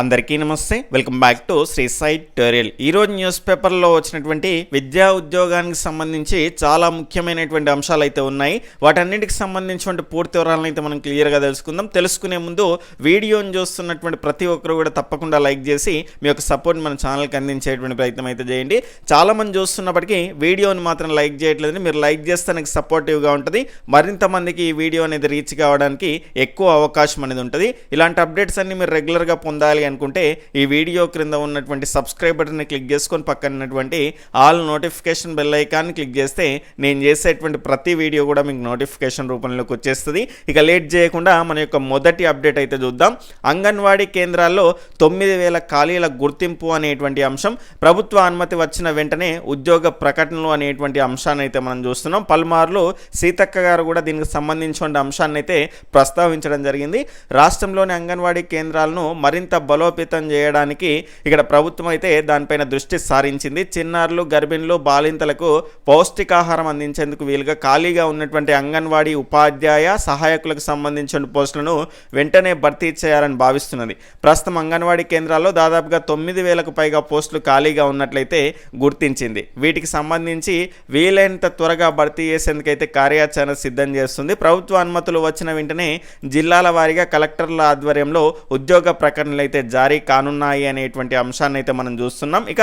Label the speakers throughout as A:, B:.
A: అందరికీ నమస్తే. Welcome back to Sri site tutorial ఈరోజు న్యూస్ పేపర్లో వచ్చినటువంటి విద్యా ఉద్యోగానికి సంబంధించి చాలా ముఖ్యమైనటువంటి అంశాలు అయితే ఉన్నాయి. వాటన్నిటికి సంబంధించినటువంటి పూర్తి వివరాలను అయితే మనం క్లియర్గా తెలుసుకుందాం. తెలుసుకునే ముందు వీడియోని చూస్తున్నటువంటి ప్రతి ఒక్కరు కూడా తప్పకుండా లైక్ చేసి మీ యొక్క సపోర్ట్ మన ఛానల్కి అందించేటువంటి ప్రయత్నం అయితే చేయండి. చాలామంది చూస్తున్నప్పటికీ వీడియోని మాత్రం లైక్ చేయట్లేదని మీరు లైక్ చేస్తే నాకు సపోర్టివ్గా ఉంటుంది. మరింత మందికి ఈ వీడియో అనేది రీచ్ కావడానికి ఎక్కువ అవకాశం అనేది ఉంటుంది. ఇలాంటి అప్డేట్స్ అన్ని మీరు రెగ్యులర్గా పొందాలి అనుకుంటే ఈ వీడియో క్రింద ఉన్నటువంటి సబ్స్క్రైబ్ బటన్ని క్లిక్ చేసుకొని పక్కన ఉన్నటువంటి ఆల్ నోటిఫికేషన్ బెల్ ఐకాన్ని క్లిక్ చేస్తే నేను చేసేటువంటి ప్రతి వీడియో కూడా మీకు నోటిఫికేషన్ రూపంలోకి వచ్చేస్తుంది. ఇక లేట్ చేయకుండా మన యొక్క మొదటి అప్డేట్ అయితే చూద్దాం. అంగన్వాడీ కేంద్రాల్లో తొమ్మిది వేల ఖాళీల గుర్తింపు అనేటువంటి అంశం. ప్రభుత్వ అనుమతి వచ్చిన వెంటనే ఉద్యోగ ప్రకటనలు అనేటువంటి అంశాన్ని అయితే మనం చూస్తున్నాం. పలుమార్లు సీతక్క గారు కూడా దీనికి సంబంధించిన అంశాన్ని అయితే ప్రస్తావించడం జరిగింది. రాష్ట్రంలోని అంగన్వాడీ కేంద్రాలను మరింత బలోపేతం చేయడానికి ఇక్కడ ప్రభుత్వం అయితే దానిపైన దృష్టి సారించింది. చిన్నారులు గర్భిణులు బాలింతలకు పౌష్టికాహారం అందించేందుకు వీలుగా ఖాళీగా ఉన్నటువంటి అంగన్వాడీ ఉపాధ్యాయ సహాయకులకు సంబంధించిన పోస్టులను వెంటనే భర్తీ చేయాలని భావిస్తున్నది. ప్రస్తుతం అంగన్వాడీ కేంద్రాల్లో దాదాపుగా తొమ్మిది వేలకు పైగా పోస్టులు ఖాళీగా ఉన్నట్లయితే గుర్తించింది. వీటికి సంబంధించి వీలైనంత త్వరగా భర్తీ చేసేందుకైతే కార్యాచరణ సిద్ధం చేస్తుంది. ప్రభుత్వ అనుమతులు వచ్చిన వెంటనే జిల్లాల వారీగా కలెక్టర్ల ఆధ్వర్యంలో ఉద్యోగ ప్రకటనలు అయితే జారీ కానున్నాయి అనేటువంటి అంశాన్ని అయితే మనం చూస్తున్నాం. ఇక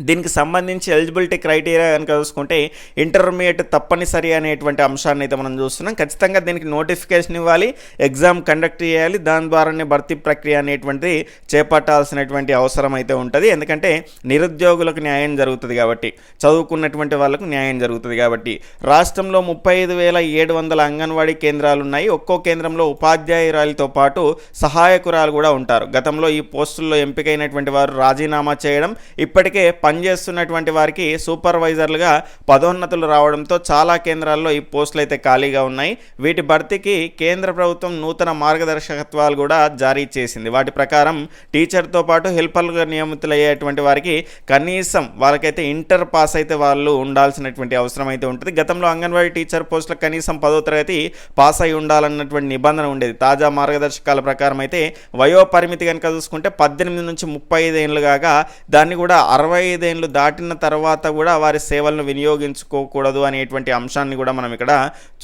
A: దీనికి సంబంధించి ఎలిజిబిలిటీ క్రైటీరియా కనుక చూసుకుంటే ఇంటర్మీడియట్ తప్పనిసరి అనేటువంటి అంశాన్ని అయితే మనం చూస్తున్నాం. ఖచ్చితంగా దీనికి నోటిఫికేషన్ ఇవ్వాలి ఎగ్జామ్ కండక్ట్ చేయాలి దాని ద్వారానే భర్తీ ప్రక్రియ అనేటువంటిది చేపట్టాల్సినటువంటి అవసరం అయితే ఉంటుంది. ఎందుకంటే నిరుద్యోగులకు న్యాయం జరుగుతుంది కాబట్టి చదువుకున్నటువంటి వాళ్ళకు న్యాయం జరుగుతుంది కాబట్టి. రాష్ట్రంలో ముప్పై ఐదు వేల ఏడు వందల అంగన్వాడీ కేంద్రాలు ఉన్నాయి. ఒక్కో కేంద్రంలో ఉపాధ్యాయురాలతో పాటు సహాయకురాలు కూడా ఉంటారు. గతంలో ఈ పోస్టుల్లో ఎంపికైనటువంటి వారు రాజీనామా చేయడం ఇప్పటికే పనిచేస్తున్నటువంటి వారికి సూపర్వైజర్లుగా పదోన్నతులు రావడంతో చాలా కేంద్రాల్లో ఈ పోస్టులు అయితే ఖాళీగా ఉన్నాయి. వీటి భర్తీకి కేంద్ర ప్రభుత్వం నూతన మార్గదర్శకత్వాలు కూడా జారీ చేసింది. వాటి ప్రకారం టీచర్తో పాటు హెల్పర్లుగా నియమితులయ్యేటువంటి వారికి కనీసం వాళ్ళకైతే ఇంటర్ పాస్ అయితే వాళ్ళు ఉండాల్సినటువంటి అవసరం అయితే ఉంటుంది. గతంలో అంగన్వాడీ టీచర్ పోస్టులకు కనీసం పదో తరగతి పాస్ అయి ఉండాలన్నటువంటి నిబంధన ఉండేది. తాజా మార్గదర్శకాల ప్రకారం అయితే వయో పరిమితి కనుక చూసుకుంటే పద్దెనిమిది నుంచి ముప్పై ఐదు ఏళ్ళు కాగా దాన్ని కూడా అరవై ఐదేళ్ళు దాటిన తర్వాత కూడా వారి సేవలను వినియోగించుకోకూడదు అనేటువంటి అంశాన్ని కూడా మనం ఇక్కడ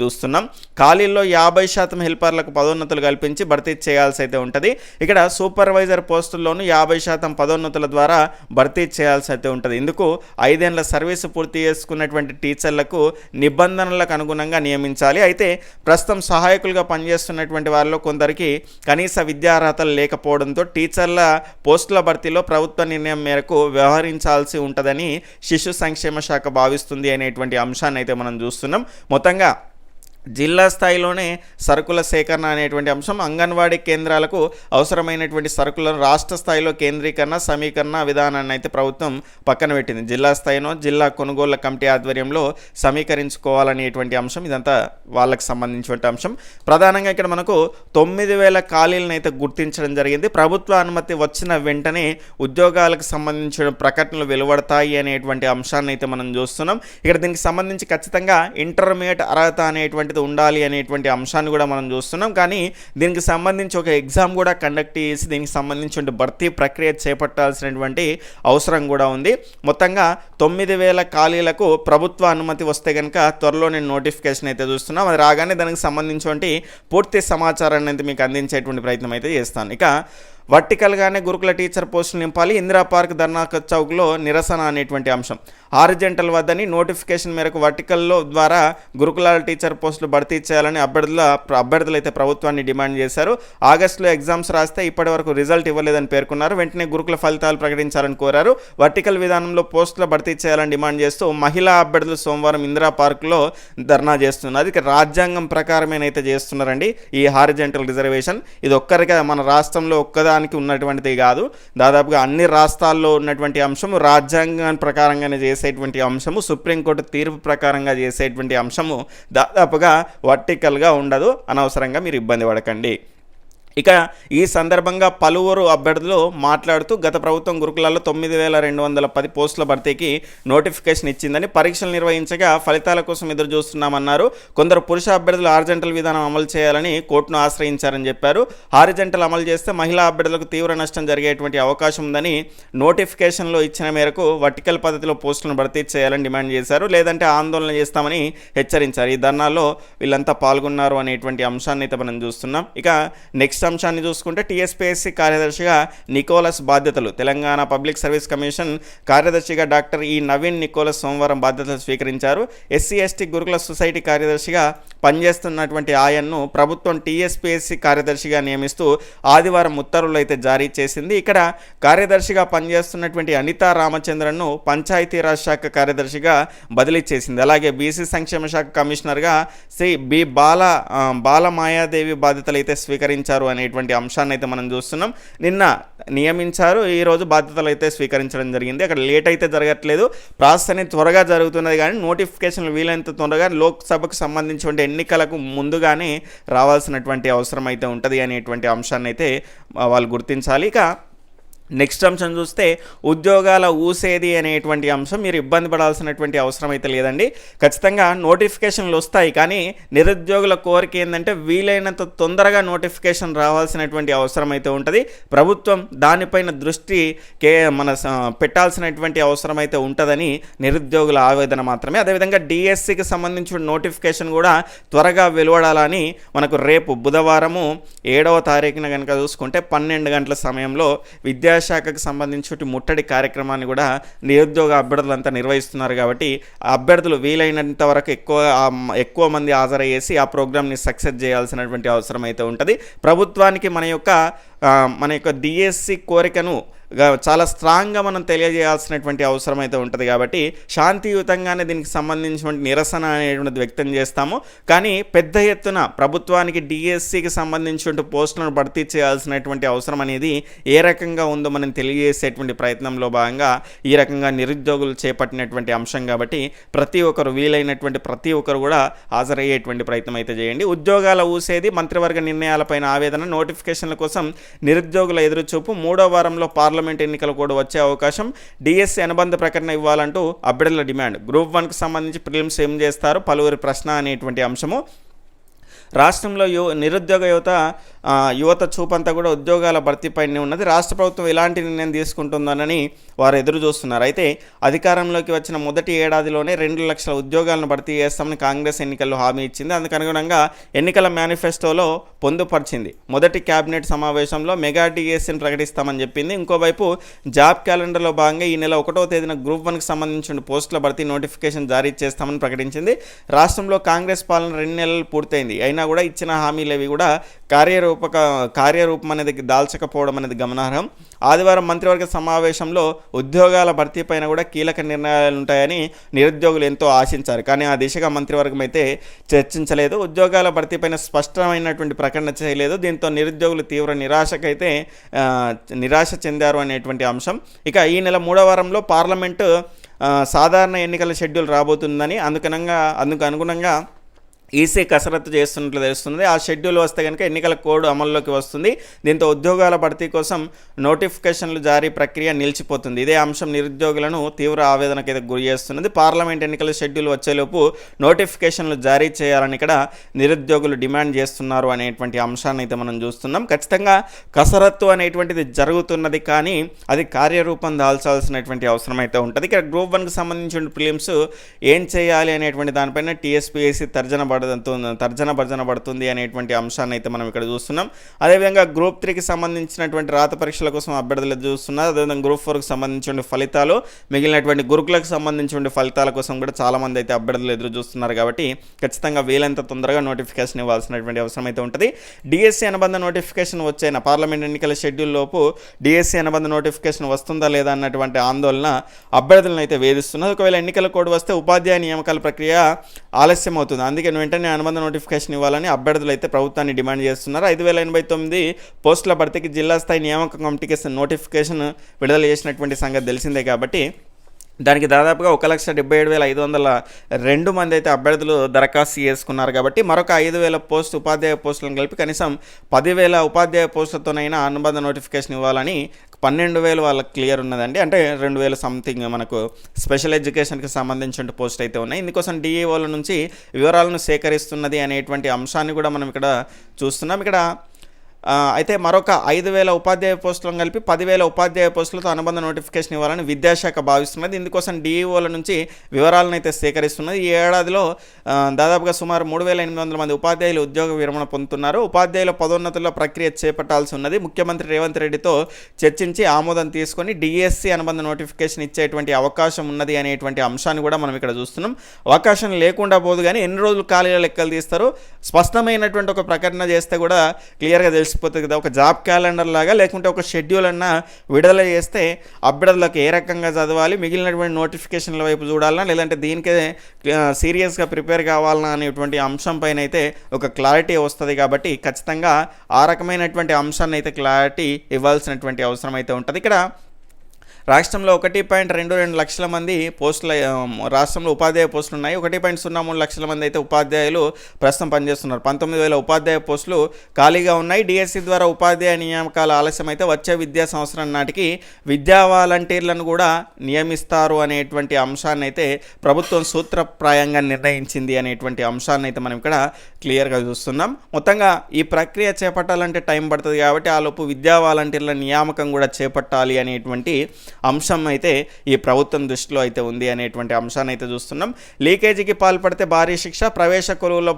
A: చూస్తున్నాం. ఖాళీల్లో యాభై శాతం హెల్పర్లకు పదోన్నతులు కల్పించి భర్తీ చేయాల్సి అయితే ఉంటుంది. ఇక్కడ సూపర్వైజర్ పోస్టుల్లోనూ యాభై శాతం పదోన్నతుల ద్వారా భర్తీ చేయాల్సి అయితే ఉంటుంది. ఇందుకు ఐదేళ్ళ సర్వీసు పూర్తి చేసుకున్నటువంటి టీచర్లకు నిబంధనలకు అనుగుణంగా నియమించాలి. అయితే ప్రస్తుతం సహాయకులుగా పనిచేస్తున్నటువంటి వారిలో కొందరికి కనీస విద్యార్హతలు లేకపోవడంతో టీచర్ల పోస్టుల భర్తీలో ప్రభుత్వ నిర్ణయం మేరకు వ్యవహరించాల్సి ఉంటుందని శిశు సంక్షేమ శాఖ భావిస్తుంది అనేటువంటి అంశాన్ని అయితే మనం చూస్తున్నాం. మొత్తంగా జిల్లా స్థాయిలోనే సరుకుల సేకరణ అనేటువంటి అంశం. అంగన్వాడీ కేంద్రాలకు అవసరమైనటువంటి సరుకులను రాష్ట్ర స్థాయిలో కేంద్రీకరణ సమీకరణ విధానాన్ని అయితే ప్రభుత్వం పక్కన పెట్టింది. జిల్లా స్థాయిలో జిల్లా కొనుగోళ్ళ కమిటీ ఆధ్వర్యంలో సమీకరించుకోవాలనేటువంటి అంశం. ఇదంతా వాళ్ళకి సంబంధించినటువంటి అంశం. ప్రధానంగా ఇక్కడ మనకు తొమ్మిది వేల ఖాళీలను అయితే గుర్తించడం జరిగింది. ప్రభుత్వ అనుమతి వచ్చిన వెంటనే ఉద్యోగాలకు సంబంధించిన ప్రకటనలు వెలువడతాయి అనేటువంటి అంశాన్ని అయితే మనం చూస్తున్నాం. ఇక్కడ దీనికి సంబంధించి ఖచ్చితంగా ఇంటర్మీడియట్ అర్హత అనేటువంటిది ఉండాలి అనేటువంటి అంశాన్ని కూడా మనం చూస్తున్నాం. కానీ దీనికి సంబంధించి ఒక ఎగ్జామ్ కూడా కండక్ట్ చేసి దీనికి సంబంధించిన భర్తీ ప్రక్రియ చేపట్టాల్సినటువంటి అవసరం కూడా ఉంది. మొత్తంగా తొమ్మిది వేల ఖాళీలకు ప్రభుత్వ అనుమతి వస్తే కనుక త్వరలో నేను నోటిఫికేషన్ అయితే చూస్తున్నాం. అది రాగానే దానికి సంబంధించినటువంటి పూర్తి సమాచారాన్ని అయితే మీకు అందించేటువంటి ప్రయత్నం అయితే చేస్తాను. ఇక వర్టికల్గానే గురుకుల టీచర్ పోస్టులు నింపాలి. ఇందిరా పార్క్ ధర్నా చౌక్లో నిరసన అనేటువంటి అంశం. ఆరిజెంటల్ వద్దని నోటిఫికేషన్ మేరకు వర్టికల్లో ద్వారా గురుకులాల టీచర్ పోస్టులు భర్తీ చేయాలని అభ్యర్థుల అభ్యర్థులు అయితే ప్రభుత్వాన్ని డిమాండ్ చేశారు. ఆగస్టులో ఎగ్జామ్స్ రాస్తే ఇప్పటి వరకు రిజల్ట్ ఇవ్వలేదని పేర్కొన్నారు. వెంటనే గురుకుల ఫలితాలు ప్రకటించాలని కోరారు. వర్టికల్ విధానంలో పోస్టుల భర్తీ చేయాలని డిమాండ్ చేస్తూ మహిళా అభ్యర్థులు సోమవారం ఇందిరా పార్క్లో ధర్నా చేస్తున్నారు. ఇక రాజ్యాంగం ప్రకారమేనైతే చేస్తున్నారండి ఈ హారిజెంటల్ రిజర్వేషన్. ఇది ఒక్కరిగా మన రాష్ట్రంలో ఒక్కదా రాష్ట్రానికి ఉన్నటువంటిది కాదు. దాదాపుగా అన్ని రాష్ట్రాల్లో ఉన్నటువంటి అంశము రాజ్యాంగం ప్రకారంగానే చేసేటువంటి అంశము సుప్రీంకోర్టు తీర్పు ప్రకారంగా చేసేటువంటి అంశము దాదాపుగా వర్టికల్గా ఉండదు. అనవసరంగా మీరు ఇబ్బంది పడకండి. ఇక ఈ సందర్భంగా పలువురు అభ్యర్థులు మాట్లాడుతూ గత ప్రభుత్వం గురుకులాల్లో తొమ్మిది వేల రెండు వందల పది పోస్టుల భర్తీకి నోటిఫికేషన్ ఇచ్చిందని పరీక్షలు నిర్వహించగా ఫలితాల కోసం ఎదురు చూస్తున్నామన్నారు. కొందరు పురుష అభ్యర్థులు హారిజంటల్ విధానం అమలు చేయాలని కోర్టును ఆశ్రయించారని చెప్పారు. హారిజంటల్ అమలు చేస్తే మహిళా అభ్యర్థులకు తీవ్ర నష్టం జరిగేటువంటి అవకాశం ఉందని నోటిఫికేషన్లో ఇచ్చిన మేరకు వర్టికల్ పద్ధతిలో పోస్టులను భర్తీ చేయాలని డిమాండ్ చేశారు. లేదంటే ఆందోళన చేస్తామని హెచ్చరించారు. ఈ ధర్నాల్లో వీళ్ళంతా పాల్గొన్నారు అనేటువంటి అంశాన్ని అయితే మనం చూస్తున్నాం. ఇక నెక్స్ట్ అంశాన్ని చూసుకుంటే టీఎస్పీఎస్సీ కార్యదర్శిగా నికోలస్ బాధ్యతలు తెలంగాణ పబ్లిక్ సర్వీస్ కమిషన్ కార్యదర్శిగా డాక్టర్ ఈ నవీన్ నికోలస్ సోమవారం బాధ్యతలు స్వీకరించారు. ఎస్సీ ఎస్టీ గురుకుల సొసైటీ కార్యదర్శిగా పనిచేస్తున్నటువంటి ఆయన్ను ప్రభుత్వం టీఎస్పీఎస్సీ కార్యదర్శిగా నియమిస్తూ ఆదివారం ఉత్తర్వులు అయితే జారీ చేసింది. ఇక్కడ కార్యదర్శిగా పనిచేస్తున్నటువంటి అనితా రామచంద్రన్ను పంచాయతీరాజ్ శాఖ కార్యదర్శిగా బదిలీ చేసింది. అలాగే బీసీ సంక్షేమ శాఖ కమిషనర్గా శ్రీ బి బాల బాల మాయాదేవి బాధ్యతలు అయితే స్వీకరించారు. అనేటువంటి అంశాన్ని అయితే మనం చూస్తున్నాం. నిన్న నియమించారు. ఈరోజు బాధ్యతలు అయితే స్వీకరించడం జరిగింది. అక్కడ లేట్ అయితే జరగట్లేదు. ప్రాసెస్ అనేది త్వరగా జరుగుతున్నది కానీ నోటిఫికేషన్లు వీలైనంత త్వరగా లోక్సభకు సంబంధించిన ఎన్నికలకు ముందుగానే రావాల్సినటువంటి అవసరం అయితే ఉంటుంది అనేటువంటి అంశాన్ని అయితే వాళ్ళు గుర్తించాలి. ఇక నెక్స్ట్ అంశం చూస్తే ఉద్యోగాల ఊసేది అనేటువంటి అంశం. మీరు ఇబ్బంది పడాల్సినటువంటి అవసరం అయితే లేదండి. ఖచ్చితంగా నోటిఫికేషన్లు వస్తాయి కానీ నిరుద్యోగుల కోరిక ఏంటంటే వీలైనంత తొందరగా నోటిఫికేషన్ రావాల్సినటువంటి అవసరం అయితే ఉంటుంది. ప్రభుత్వం దానిపైన దృష్టి కే మన స- పెట్టాల్సినటువంటి అవసరం అయితే ఉంటుందని నిరుద్యోగుల ఆవేదన మాత్రమే. అదేవిధంగా డిఎస్సికి సంబంధించిన నోటిఫికేషన్ కూడా త్వరగా వెలువడాలని మనకు రేపు బుధవారము ఏడవ తారీఖున కనుక చూసుకుంటే పన్నెండు గంటల సమయంలో విద్యాశాఖకు సంబంధించి ముట్టడి కార్యక్రమాన్ని కూడా నిరుద్యోగ అభ్యర్థులంతా నిర్వహిస్తున్నారు కాబట్టి అభ్యర్థులు వీలైనంత వరకు ఎక్కువ ఎక్కువ మంది హాజరయ్యేసి ఆ ప్రోగ్రామ్ని సక్సెస్ చేయాల్సినటువంటి అవసరం అయితే ఉంటుంది. ప్రభుత్వానికి మన యొక్క మన యొక్క డిఎస్సి కోరికను చాలా స్ట్రాంగ్గా మనం తెలియజేయాల్సినటువంటి అవసరం అయితే ఉంటుంది కాబట్టి శాంతియుతంగానే దీనికి సంబంధించినటువంటి నిరసన అనేటువంటిది వ్యక్తం చేస్తాము. కానీ పెద్ద ఎత్తున ప్రభుత్వానికి డిఎస్సికి సంబంధించిన పోస్టులను భర్తీ చేయాల్సినటువంటి అవసరం అనేది ఏ రకంగా ఉందో మనం తెలియజేసేటువంటి ప్రయత్నంలో భాగంగా ఈ రకంగా నిరుద్యోగులు చేపట్టినటువంటి అంశం కాబట్టి ప్రతి ఒక్కరు వీలైనటువంటి ప్రతి ఒక్కరు కూడా హాజరయ్యేటువంటి ప్రయత్నం అయితే చేయండి. ఉద్యోగాల ఊసేది మంత్రివర్గ నిర్ణయాలపైన ఆవేదన నోటిఫికేషన్ల కోసం నిరుద్యోగుల ఎదురుచూపు మూడో వారంలో పార్లమెంట్ ఎన్నికలు కూడా వచ్చే అవకాశం డిఎస్సి అనుబంధ ప్రకటన ఇవ్వాలంటూ అభ్యర్థుల డిమాండ్. గ్రూప్ వన్కి సంబంధించి ప్రిలిమ్స్ ఏం చేస్తారు? పలువురి ప్రశ్న అనేటువంటి అంశము రాష్ట్రంలో యు నిరుద్యోగ యువత యువత చూపంతా కూడా ఉద్యోగాల భర్తీపైనే ఉన్నది. రాష్ట్ర ప్రభుత్వం ఎలాంటి నిర్ణయం తీసుకుంటుందోనని వారు ఎదురు చూస్తున్నారు. అయితే అధికారంలోకి వచ్చిన మొదటి ఏడాదిలోనే రెండు లక్షల ఉద్యోగాలను భర్తీ చేస్తామని కాంగ్రెస్ ఎన్నికల్లో హామీ ఇచ్చింది. అందుకు అనుగుణంగా ఎన్నికల మేనిఫెస్టోలో పొందుపరిచింది. మొదటి కేబినెట్ సమావేశంలో మెగా డిఎస్సీని ప్రకటిస్తామని చెప్పింది. ఇంకోవైపు జాబ్ క్యాలెండర్లో భాగంగా ఈ నెల ఒకటో తేదీన గ్రూప్ వన్కి సంబంధించిన పోస్టుల భర్తీ నోటిఫికేషన్ జారీ చేస్తామని ప్రకటించింది. రాష్ట్రంలో కాంగ్రెస్ పాలన రెండు నెలలు పూర్తయింది. అయినా కూడా ఇచ్చిన హామీలు అవి కూడా కార్యరూపక కార్యరూపం అనేది దాల్చకపోవడం అనేది గమనార్హం. ఆదివారం మంత్రివర్గ సమావేశంలో ఉద్యోగాల భర్తీ పైన కూడా కీలక నిర్ణయాలు ఉంటాయని నిరుద్యోగులు ఎంతో ఆశించారు. కానీ ఆ దిశగా మంత్రివర్గం అయితే చర్చించలేదు. ఉద్యోగాల భర్తీ పైన స్పష్టమైనటువంటి ప్రకటన చేయలేదు. దీంతో నిరుద్యోగులు తీవ్ర నిరాశకైతే నిరాశ చెందారు అనేటువంటి అంశం. ఇక ఈ నెల మూడో వారంలో పార్లమెంటు సాధారణ ఎన్నికల షెడ్యూల్ రాబోతుందని అందుకనంగా అందుకు అనుగుణంగా ఈసీ కసరత్తు చేస్తున్నట్లు తెలుస్తుంది ఆ షెడ్యూల్ వస్తే కనుక ఎన్నికల కోడ్ అమల్లోకి వస్తుంది. దీంతో ఉద్యోగాల భర్తీ కోసం నోటిఫికేషన్లు జారీ ప్రక్రియ నిలిచిపోతుంది. ఇదే అంశం నిరుద్యోగులను తీవ్ర ఆవేదనకైతే గురి చేస్తున్నది. పార్లమెంట్ ఎన్నికల షెడ్యూల్ వచ్చేలోపు నోటిఫికేషన్లు జారీ చేయాలని ఇక్కడ నిరుద్యోగులు డిమాండ్ చేస్తున్నారు అనేటువంటి అంశాన్ని అయితే మనం చూస్తున్నాం. ఖచ్చితంగా కసరత్తు అనేటువంటిది జరుగుతున్నది కానీ అది కార్యరూపం దాల్చాల్సినటువంటి అవసరం అయితే ఉంటుంది. ఇక్కడ గ్రూప్ వన్కి సంబంధించిన ఫిలిమ్స్ ఏం చేయాలి అనేటువంటి దానిపైన టీఎస్పీఎస్సీ తర్జన పడుతుంది తర్జన భర్జన పడుతుంది అనేటువంటి అంశాన్ని అయితే మనం ఇక్కడ చూస్తున్నాం. అదేవిధంగా గ్రూప్ త్రీకి సంబంధించినటువంటి రాత పరీక్షల కోసం అభ్యర్థులు చూస్తున్నారు. అదేవిధంగా గ్రూప్ ఫోర్కి సంబంధించిన ఫలితాలు మిగిలినటువంటి గురుకులకు సంబంధించిన ఫలితాల కోసం కూడా చాలామంది అయితే అభ్యర్థులు ఎదురు చూస్తున్నారు కాబట్టి ఖచ్చితంగా వీలంత తొందరగా నోటిఫికేషన్ ఇవ్వాల్సినటువంటి అవసరం అయితే ఉంటుంది. డిఎస్సి అనుబంధ నోటిఫికేషన్ వచ్చైన పార్లమెంట్ ఎన్నికల షెడ్యూల్ లోపు డిఎస్సి అనుబంధ నోటిఫికేషన్ వస్తుందా లేదా అన్నటువంటి ఆందోళన అభ్యర్థులను అయితే వేధిస్తున్నది. ఒకవేళ ఎన్నికల కోడ్ వస్తే ఉపాధ్యాయ నియామకాల ప్రక్రియ ఆలస్యం అవుతుంది అందుకే వెంటనే అనుబంధ నోటిఫికేషన్ ఇవ్వాలని అభ్యర్థులు అయితే ప్రభుత్వాన్ని డిమాండ్ చేస్తున్నారు. ఐదు వేల ఎనభై తొమ్మిది పోస్టుల భర్తీకి జిల్లా స్థాయి నియామక కమిటీకి నోటిఫికేషన్ విడుదల చేసినటువంటి సంగతి తెలిసిందే కాబట్టి దానికి దాదాపుగా ఒక లక్ష డెబ్బై ఏడు వేల ఐదు వందల రెండు మంది అయితే అభ్యర్థులు దరఖాస్తు చేసుకున్నారు కాబట్టి మరొక ఐదు వేల పోస్ట్ ఉపాధ్యాయ పోస్టులను కలిపి కనీసం పదివేల ఉపాధ్యాయ పోస్టులతోనైనా అనుబంధ నోటిఫికేషన్ ఇవ్వాలని పన్నెండు వేలు వాళ్ళకి క్లియర్ ఉన్నదండి. అంటే రెండు వేల సంథింగ్ మనకు స్పెషల్ ఎడ్యుకేషన్కి సంబంధించిన పోస్ట్ అయితే ఉన్నాయి. ఇందుకోసం డిఈఓల నుంచి వివరాలను సేకరిస్తున్నది అనేటువంటి అంశాన్ని కూడా మనం ఇక్కడ చూస్తున్నాం. ఇక్కడ అయితే మరొక ఐదు వేల ఉపాధ్యాయ పోస్టులను కలిపి పదివేల ఉపాధ్యాయ పోస్టులతో అనుబంధ నోటిఫికేషన్ ఇవ్వాలని విద్యాశాఖ భావిస్తున్నది. ఇందుకోసం డిఈఓల నుంచి వివరాలను అయితే సేకరిస్తున్నది. ఈ ఏడాదిలో దాదాపుగా సుమారు మూడు వేల ఎనిమిది వందల మంది ఉపాధ్యాయులు ఉద్యోగ విరమణ పొందుతున్నారు. ఉపాధ్యాయుల పదోన్నతుల్లో ప్రక్రియ చేపట్టాల్సి ఉన్నది. ముఖ్యమంత్రి రేవంత్ రెడ్డితో చర్చించి ఆమోదం తీసుకొని డిఎస్సి అనుబంధ నోటిఫికేషన్ ఇచ్చేటువంటి అవకాశం ఉన్నది అనేటువంటి అంశాన్ని కూడా మనం ఇక్కడ చూస్తున్నాం. అవకాశం లేకుండా పోదు కానీ ఎన్ని రోజులు ఖాళీల లెక్కలు తీస్తారు? స్పష్టమైనటువంటి ఒక ప్రకటన చేస్తే కూడా క్లియర్గా తెలిసిపోతుంది కదా. ఒక జాబ్ క్యాలెండర్ లాగా లేకుంటే ఒక షెడ్యూల్ అన్న విడుదల చేస్తే అభ్యర్థులకు ఏ రకంగా చదవాలి మిగిలినటువంటి నోటిఫికేషన్ల వైపు చూడాలన్నా లేదంటే దీనికే సీరియస్గా ప్రిపేర్ కావాలన్నా అనేటువంటి అంశం పైన అయితే ఒక క్లారిటీ వస్తుంది కాబట్టి ఖచ్చితంగా ఆ రకమైనటువంటి అంశాన్ని అయితే క్లారిటీ ఇవ్వాల్సినటువంటి అవసరం అయితే ఉంటుంది. ఇక్కడ రాష్ట్రంలో ఒకటి పాయింట్ రెండు రెండు లక్షల మంది పోస్టుల రాష్ట్రంలో ఉపాధ్యాయ పోస్టులు ఉన్నాయి ఒకటి పాయింట్ సున్నా మూడు లక్షల మంది అయితే ఉపాధ్యాయులు ప్రస్తుతం పనిచేస్తున్నారు. పంతొమ్మిది వేల ఉపాధ్యాయ పోస్టులు ఖాళీగా ఉన్నాయి. డిఎస్సి ద్వారా ఉపాధ్యాయ నియామకాల ఆలస్యం అయితే వచ్చే విద్యా సంవత్సరం నాటికి విద్యా వాలంటీర్లను కూడా నియమిస్తారు అనేటువంటి అంశాన్ని అయితే ప్రభుత్వం సూత్రప్రాయంగా నిర్ణయించింది అనేటువంటి అంశాన్ని అయితే మనం ఇక్కడ క్లియర్గా చూస్తున్నాం. మొత్తంగా ఈ ప్రక్రియ చేపట్టాలంటే టైం పడుతుంది కాబట్టి ఆ లోపు విద్యా వాలంటీర్ల నియామకం కూడా చేపట్టాలి అనేటువంటి అంశం అయితే ఈ ప్రభుత్వం దృష్టిలో అయితే ఉంది అనేటువంటి అంశాన్ని అయితే చూస్తున్నాం. లీకేజీకి పాల్పడితే భారీ శిక్ష ప్రవేశ కొలువుల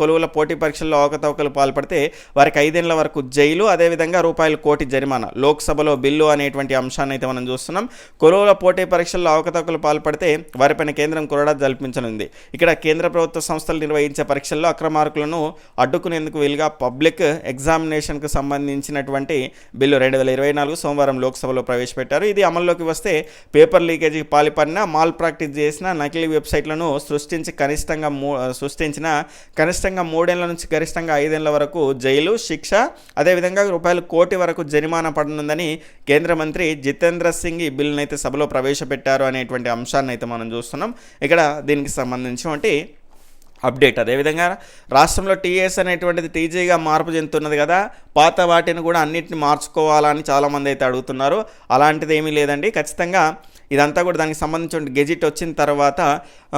A: కొలువుల పోటీ పరీక్షల్లో అవకతవకలు పాల్పడితే వారికి ఐదేళ్ళ వరకు జైలు అదేవిధంగా రూపాయలు కోటి జరిమానా. లోక్సభలో బిల్లు అనేటువంటి అంశాన్ని అయితే మనం చూస్తున్నాం. కొలువుల పోటీ పరీక్షల్లో అవకతవకలు పాల్పడితే వారిపైన కేంద్రం కొరడా జల్పించనుంది. ఇక్కడ కేంద్ర ప్రభుత్వ సంస్థలు నిర్వహించే పరీక్షల్లో అక్రమార్కులను అడ్డుకునేందుకు వీలుగా పబ్లిక్ ఎగ్జామినేషన్కు సంబంధించినటువంటి బిల్లు రెండు వేల ఇరవై నాలుగు సోమవారం లోక్సభలో ప్రవేశపెట్టారు. ఇది అమలు అమల్లోకి వస్తే పేపర్ లీకేజీకి పాల్పడిన మాల్ ప్రాక్టీస్ చేసిన నకిలీ వెబ్సైట్లను సృష్టించి కనిష్టంగా మూ సృష్టించిన కనిష్టంగా మూడేళ్ళ నుంచి గరిష్టంగా ఐదేళ్ళ వరకు జైలు శిక్ష అదేవిధంగా రూపాయలు కోటి వరకు జరిమానా పడనుందని కేంద్ర మంత్రి జితేంద్ర సింగ్ ఈ బిల్లునైతే సభలో ప్రవేశపెట్టారు అనేటువంటి అంశాన్ని అయితే మనం చూస్తున్నాం. ఇక్కడ దీనికి సంబంధించినటువంటి అప్డేట్. అదేవిధంగా రాష్ట్రంలో టీఎస్ అనేటువంటిది టీజీగా మార్పు చెందుతున్నది కదా పాత వాటిని కూడా అన్నింటిని మార్చుకోవాలని చాలామంది అయితే అడుగుతున్నారు. అలాంటిది ఏమీ లేదండి. ఖచ్చితంగా ఇదంతా కూడా దానికి సంబంధించిన గెజిట్ వచ్చిన తర్వాత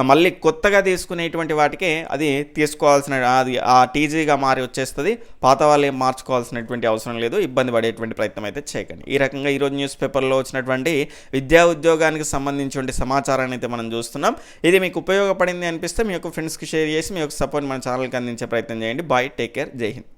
A: మళ్ళీ కొత్తగా తీసుకునేటువంటి వాటికే అది తీసుకోవాల్సిన అది ఆ టీజీగా మారి వచ్చేస్తుంది. పాత వాళ్ళు ఏం మార్చుకోవాల్సినటువంటి అవసరం లేదు. ఇబ్బంది పడేటువంటి ప్రయత్నం అయితే చేయకండి. ఈ రకంగా ఈరోజు న్యూస్ పేపర్లో వచ్చినటువంటి విద్యా ఉద్యోగానికి సంబంధించిన సమాచారాన్ని అయితే మనం చూస్తున్నాం. ఇది మీకు ఉపయోగపడింది అనిపిస్తే మీ యొక్క ఫ్రెండ్స్కి షేర్ చేసి మీ యొక్క సపోర్ట్ మన ఛానల్కి అందించే ప్రయత్నం చేయండి. బాయ్ టేక్ కేర్ జై హింద్